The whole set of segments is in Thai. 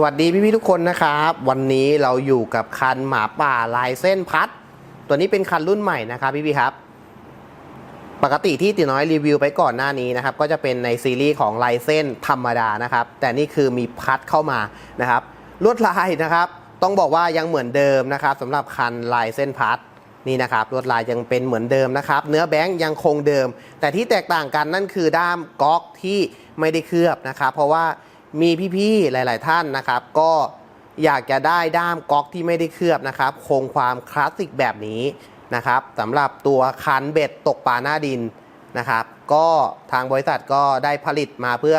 สวัสดีพี่ๆทุกคนนะครับ วันนี้เราอยู่กับคันหมาป่าลายเส้นพัด ตัวนี้เป็นคันรุ่นใหม่นะครับพี่ๆครับ ปกติที่ตีน้อยรีวิวไปก่อนหน้านี้นะครับ ก็จะเป็นในซีรีส์ของลายเส้นธรรมดานะครับ แต่นี่คือมีพัดเข้ามานะครับ ลวดลายนะครับ ต้องบอกว่ายังเหมือนเดิมนะครับสำหรับคันลายเส้นพัดนี่นะครับลวดลายยังเป็นเหมือนเดิมนะครับ เนื้อแบงค์ยังคงเดิม แต่ที่แตกต่างกันนั่นคือด้ามก๊อกที่ไม่ได้เคลือบนะครับ เพราะว่า มีพี่ๆหลาย ๆ ท่านนะครับ ก็อยากจะได้ด้ามก๊อกที่ไม่ได้เคลือบนะครับ คงความคลาสสิกแบบนี้นะครับสำหรับตัวคันเบ็ดตกปลาหน้าดินนะครับ ก็ทางบริษัทก็ได้ผลิตมาเพื่อ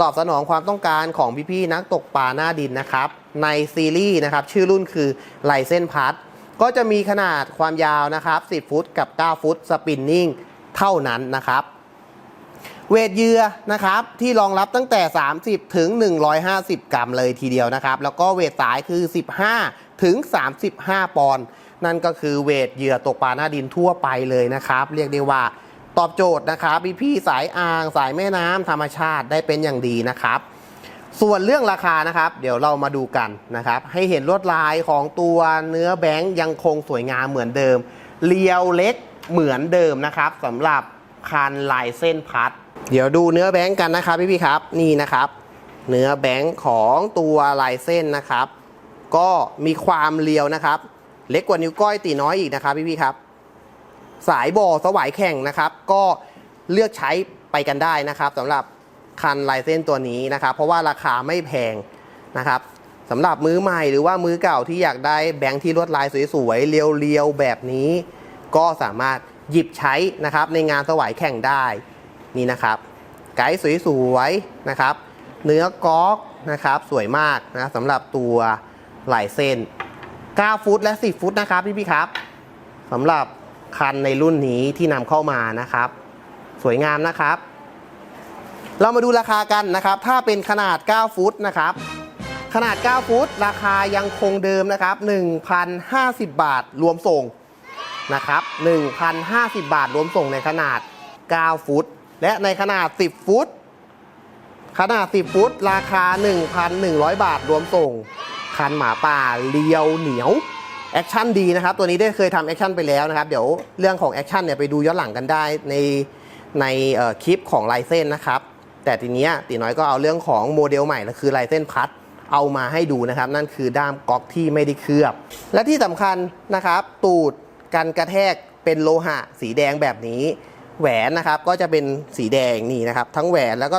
ตอบสนองความต้องการของพี่ๆนักตกปลาหน้าดินนะครับ ในซีรีส์นะครับ ชื่อรุ่นคือไลเส้นพัดก็จะมีขนาดความยาวนะครับ 10 ฟุตกับ 9 ฟุตสปินนิ่งเท่านั้นนะครับ เวทเหยื่อนะครับที่รองรับตั้งแต่ 30 ถึง 150 กรัมเลยทีเดียวนะครับ แล้วก็เวทสายคือ 15 ถึง 35 ปอนด์นั่นก็คือเวทเหยื่อตกปลาหน้าดินทั่วไปเลยนะครับ เรียกได้ว่าตอบโจทย์นะครับพี่พี่ๆสายอ่างสายแม่น้ำธรรมชาติได้เป็นอย่างดีนะครับ ส่วนเรื่องราคานะครับ เดี๋ยวเรามาดูกันนะครับ ให้เห็นลวดลายของตัวเนื้อแบงค์ยังคงสวยงามเหมือนเดิม เรียวเล็กเหมือนเดิมนะครับสำหรับ คันลายเส้นพัด เดี๋ยวดูเนื้อแบงค์กันนะครับพี่พี่ครับนี่นะครับ เนื้อแบงค์ของตัวลายเส้นนะครับ ก็มีความเรียวนะครับ เล็กกว่านิ้วก้อยตีน้อยอีกนะครับพี่พี่ครับ สายบ่อสวายแข่งนะครับ ก็เลือกใช้ไปกันได้นะครับสำหรับคันลายเส้นตัวนี้นะครับ เพราะว่าราคาไม่แพงนะครับสำหรับมือใหม่หรือว่ามือเก่าที่อยากได้แบงค์ที่ลวดลายสวยๆเรียวๆแบบนี้ ก็สามารถ หยิบใช้นะครับในงานสวายแข่งได้นี่นะครับ ไกด์สวยๆนะครับ เนื้อก๊อกนะครับสวยมากนะสำหรับตัวลายเส้น 9 ฟุตและ 10 ฟุตนะครับพี่ๆครับสำหรับคันในรุ่นนี้ที่นำเข้ามานะครับ สวยงามนะครับ เรามาดูราคากันนะครับ ถ้าเป็นขนาด 9 ฟุตนะครับขนาด 9 ฟุต ราคายังคงเดิมนะครับ 1,050 บาท รวมส่ง นะครับ1,050 บาทรวมส่งในขนาด 9 ฟุต และในขนาด 10 ฟุต ขนาด 10 ฟุต ราคา 1,100 บาทรวมส่ง คันหมาป่าเลียวเหนียวแอคชั่นดีนะครับ ตัวนี้ได้เคยทำแอคชั่นไปแล้วนะครับ เดี๋ยวเรื่องของแอคชั่นเนี่ยไปดูย้อนหลังกันได้ในในคลิปของลายเส้นนะครับ แต่ทีเนี้ยตีน้อยก็เอาเรื่องของโมเดลใหม่ก็คือลายเส้นพัดเอามาให้ดูนะครับ นั่นคือด้ามก๊อกที่ไม่ได้เคลือบ และที่สำคัญนะครับ ตูด กันกระแทกเป็นโลหะสีแดงแบบนี้ แหวนนะครับก็จะเป็นสีแดงนี่นะครับ ทั้งแหวนแล้วก็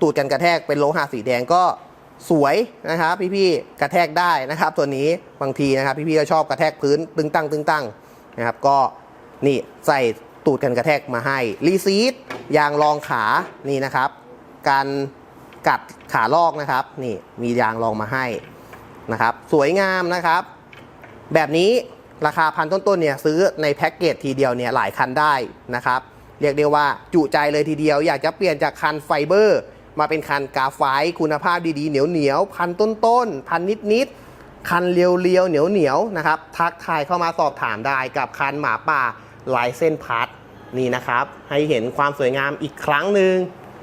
ตูดกันกระแทกเป็นโลหะสีแดงก็สวยนะครับ พี่ๆกระแทกได้นะครับ ตัวนี้บางทีนะครับ พี่ๆก็ชอบกระแทกพื้นตึงตั้งตึงตั้งนะครับก็นี่ใส่ตูดกันกระแทกมาให้รีซีดยางรองขานี่นะครับ การกัดขาลอกนะครับ นี่มียางรองมาให้นะครับ สวยงามนะครับ แบบนี้ ราคาพันต้นๆเนี่ยซื้อในแพ็กเกจทีเดียวเนี่ยหลายคันได้นะครับ เรียกได้ว่าจุใจเลยทีเดียว อยากจะเปลี่ยนจากคันไฟเบอร์ มาเป็นคันกาไฟคุณภาพดีๆ เหนียวเหนียวๆพันต้นๆพันนิดๆคันเรียวๆเหนียวเหนียวๆนะครับทักทายเข้ามาสอบถามได้กับคันหมาป่าลายเส้นพัดนี่นะครับ ให้เห็นความสวยงามอีกครั้งหนึ่ง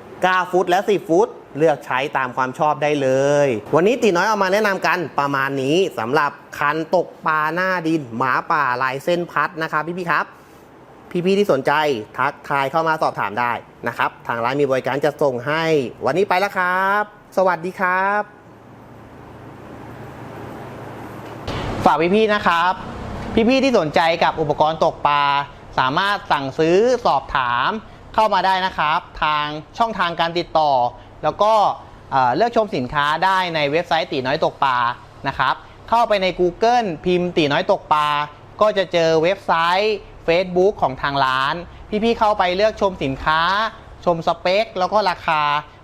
9ฟุตและ 10 ฟุต เลือกใช้ตามความชอบได้เลย วันนี้ตีน้อยเอามาแนะนำกันประมาณนี้สำหรับคันตกปลาหน้าดิน หมาป่าลายเส้นพัดนะครับพี่ๆครับพี่ๆที่สนใจทักทายเข้ามาสอบถามได้นะครับ ทางร้านมีบริการจะส่งให้ วันนี้ไปแล้วครับ สวัสดีครับ ฝากพี่ๆนะครับ พี่ๆที่สนใจกับอุปกรณ์ตกปลา สามารถสั่งซื้อสอบถามเข้ามาได้นะครับ ทางช่องทางการติดต่อ แล้วก็เลือกชมสินค้าได้ในเว็บไซต์ตีน้อยตกปลานะครับ เข้าไปใน Google พิมพ์ตีน้อยตกปลาก็จะเจอเว็บไซต์ Facebook ของทางร้าน พี่ๆเข้าไปเลือกชมสินค้า ชมสเปค แล้วก็ราคา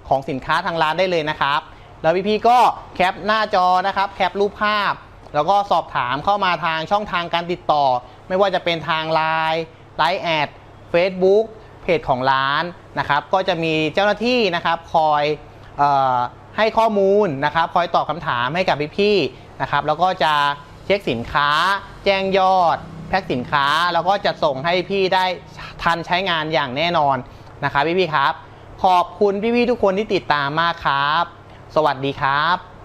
ของสินค้าทางร้านได้เลยนะครับ แล้วพี่ๆก็แคปหน้าจอนะครับ แคปรูปภาพ แล้วก็สอบถามเข้ามาทางช่องทางการติดต่อ ไม่ว่าจะเป็นทาง Line ไลน์แอด Facebook เพ จของร้านนะครับก็จะมีเจ้าหน้าที่นะครับคอยออให้ข้อมูลนะครับ คอยตอบคำถามให้กับพี่ๆนะครับแล้วก็จะเช็คสินค้า แจ้งยอด แพ็คสินค้า แล้วก็จะส่งให้พี่ได้ทันใช้งานอย่างแน่นอนนะครับพี่ๆครับ ขอบคุณพี่ๆทุกคนที่ติดตามมากครับ สวัสดีครับ